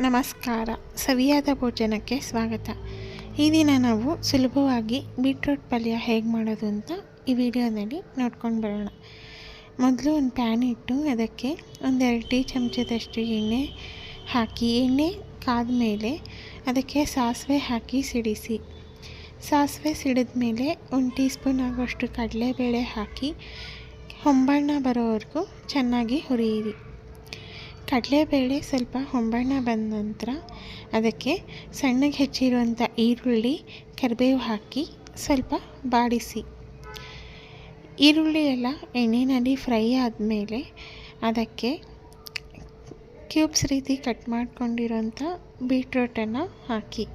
ನಮಸ್ಕಾರ. ಸವಿಯಾದ ಭೋಜನಕ್ಕೆ ಸ್ವಾಗತ. ಈ ದಿನ ನಾವು ಸುಲಭವಾಗಿ ಬೀಟ್ರೂಟ್ ಪಲ್ಯ ಹೇಗೆ ಮಾಡೋದು ಅಂತ ಈ ವಿಡಿಯೋದಲ್ಲಿ ನೋಡ್ಕೊಂಡು ಬರೋಣ. ಮೊದಲು ಒಂದು ಪ್ಯಾನ್ ಇಟ್ಟು ಅದಕ್ಕೆ ಒಂದೆರಡು ಟೀ ಚಮಚದಷ್ಟು ಎಣ್ಣೆ ಹಾಕಿ, ಎಣ್ಣೆ ಕಾದ ಮೇಲೆ ಅದಕ್ಕೆ ಸಾಸಿವೆ ಹಾಕಿ ಸಿಡಿಸಿ. ಸಾಸಿವೆ ಸಿಡಿದ ಮೇಲೆ ಒಂದು ಟೀ ಸ್ಪೂನ್ ಆಗುವಷ್ಟು ಕಡಲೆಬೇಳೆ ಹಾಕಿ, ಹೊಂಬಣ್ಣ ಬರೋವರೆಗೂ ಚೆನ್ನಾಗಿ ಹುರಿಯಿರಿ. ಕಡಲೆಬೇಳೆ ಸ್ವಲ್ಪ ಹೊಂಬಣ್ಣ ಬಂದ ನಂತರ ಅದಕ್ಕೆ ಸಣ್ಣಗೆ ಹೆಚ್ಚಿರುವಂಥ ಈರುಳ್ಳಿ ಕರಿಬೇವು ಹಾಕಿ ಸ್ವಲ್ಪ ಬಾಡಿಸಿ. ಈರುಳ್ಳಿ ಎಲ್ಲ ಎಣ್ಣೆಯಲ್ಲಿ ಫ್ರೈ ಆದಮೇಲೆ ಅದಕ್ಕೆ ಕ್ಯೂಬ್ಸ್ ರೀತಿ ಕಟ್ ಮಾಡ್ಕೊಂಡಿರೋಂಥ ಬೀಟ್ರೋಟನ್ನು ಹಾಕಿ.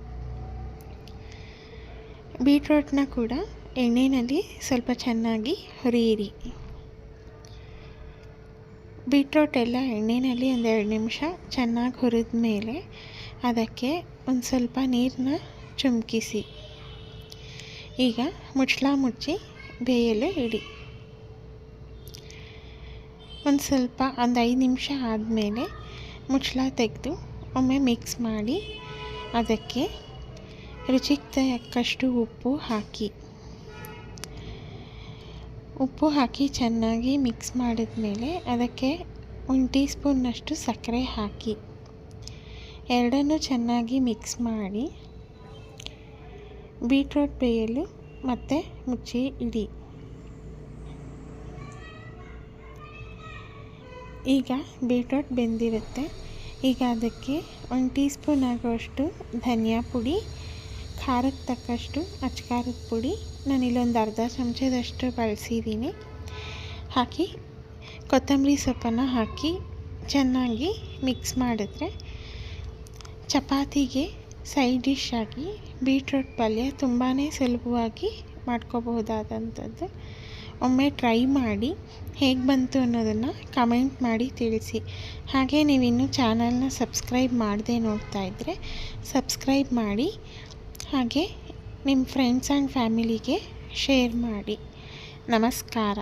ಬೀಟ್ರೋಟ್ನ ಕೂಡ ಎಣ್ಣೆಯಲ್ಲಿ ಸ್ವಲ್ಪ ಚೆನ್ನಾಗಿ ಹುರಿಯಿರಿ. ಬೀಟ್ರೋಟ್ ಎಲ್ಲ ಎಣ್ಣೆಯಲ್ಲಿ ಒಂದೆರಡು ನಿಮಿಷ ಚೆನ್ನಾಗಿ ಹುರಿದ ಮೇಲೆ ಅದಕ್ಕೆ ಒಂದು ಸ್ವಲ್ಪ ನೀರನ್ನ ಚುಮುಕಿಸಿ. ಈಗ ಮುಚ್ಚಳ ಮುಚ್ಚಿ ಬೇಯಲು ಇಡಿ. ಒಂದು ಸ್ವಲ್ಪ ಒಂದು ಐದು ನಿಮಿಷ ಆದಮೇಲೆ ಮುಚ್ಚಳ ತೆಗೆದು ಒಮ್ಮೆ ಮಿಕ್ಸ್ ಮಾಡಿ ಅದಕ್ಕೆ ರುಚಿಗೆ ತಕ್ಕಷ್ಟು ಉಪ್ಪು ಹಾಕಿ. ಉಪ್ಪು ಹಾಕಿ ಚೆನ್ನಾಗಿ ಮಿಕ್ಸ್ ಮಾಡಿದ ಮೇಲೆ ಅದಕ್ಕೆ ಒಂದು ಟೀ ಸ್ಪೂನ್ನಷ್ಟು ಸಕ್ಕರೆ ಹಾಕಿ. ಎರಡನ್ನೂ ಚೆನ್ನಾಗಿ ಮಿಕ್ಸ್ ಮಾಡಿ ಬೀಟ್ರೋಟ್ ಬೇಯಲು ಮತ್ತೆ ಮುಚ್ಚಿ ಇಡಿ. ಈಗ ಬೀಟ್ರೋಟ್ ಬೆಂದಿರುತ್ತೆ. ಈಗ ಅದಕ್ಕೆ ಒಂದು ಟೀ ಸ್ಪೂನ್ ಆಗುವಷ್ಟು ಧನಿಯಾ ಪುಡಿ ಖಾರಕ್ಕೆ ತಕ್ಕಷ್ಟು ಅಚ್ಕಾರದ ಪುಡಿ. ನಾನು ಇಲ್ಲೊಂದು ಅರ್ಧ ಚಮಚದಷ್ಟು ಬಳಸಿದ್ದೀನಿ ಹಾಕಿ ಕೊತ್ತಂಬರಿ ಸೊಪ್ಪನ್ನು ಹಾಕಿ ಚೆನ್ನಾಗಿ ಮಿಕ್ಸ್ ಮಾಡಿದ್ರೆ ಚಪಾತಿಗೆ ಸೈಡ್ ಡಿಶ್ ಆಗಿ ಬೀಟ್ರೂಟ್ ಪಲ್ಯ ತುಂಬಾ ಸುಲಭವಾಗಿ ಮಾಡ್ಕೋಬಹುದಾದಂಥದ್ದು. ಒಮ್ಮೆ ಟ್ರೈ ಮಾಡಿ ಹೇಗೆ ಬಂತು ಅನ್ನೋದನ್ನು ಕಮೆಂಟ್ ಮಾಡಿ ತಿಳಿಸಿ. ಹಾಗೆ ನೀವಿನ್ನೂ ಚಾನಲ್ನ ಸಬ್ಸ್ಕ್ರೈಬ್ ಮಾಡದೆ ನೋಡ್ತಾ ಇದ್ದರೆ ಸಬ್ಸ್ಕ್ರೈಬ್ ಮಾಡಿ. ಹಾಗೆ ನಿಮ್ಮ ಫ್ರೆಂಡ್ಸ್ ಆ್ಯಂಡ್ ಫ್ಯಾಮಿಲಿಗೆ ಶೇರ್ ಮಾಡಿ. ನಮಸ್ಕಾರ.